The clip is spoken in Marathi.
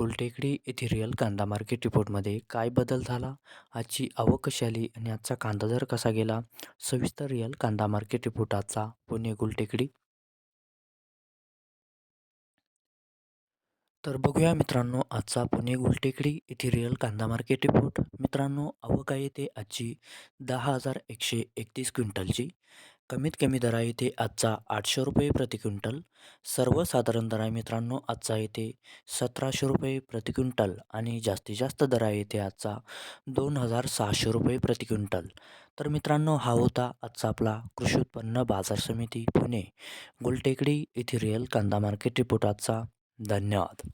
गुलटेकडी येथील रिअल कांदा मार्केट रिपोर्टमध्ये काय बदल झाला? आजची आवक कशी आली आणि आजचा कांदा दर कसा गेला? सविस्तर रिअल कांदा मार्केट रिपोर्ट आजचा पुणे गुलटेकडी तर बघूया मित्रांनो आजचा पुणे गुलटेकडी येथे रिअल कांदा मार्केट रिपोर्ट मित्रांनो आवक आहे ते आजची दहा हजार एकशे एकतीस क्विंटलची. कमीत कमी दरा येते आजचा आठशे रुपये प्रति क्विंटल. सर्वसाधारण दर आहे मित्रांनो आजचा येते सतराशे रुपये प्रति क्विंटल आणि जास्तीत जास्त दरा येते आजचा दोन हजार सहाशे रुपये प्रति क्विंटल. तर मित्रांनो हा होता आजचा आपला कृषी उत्पन्न बाजार समिती पुणे गुलटेकडी येथे रिअल कांदा मार्केट रिपोर्ट आजचा. धन्यवाद.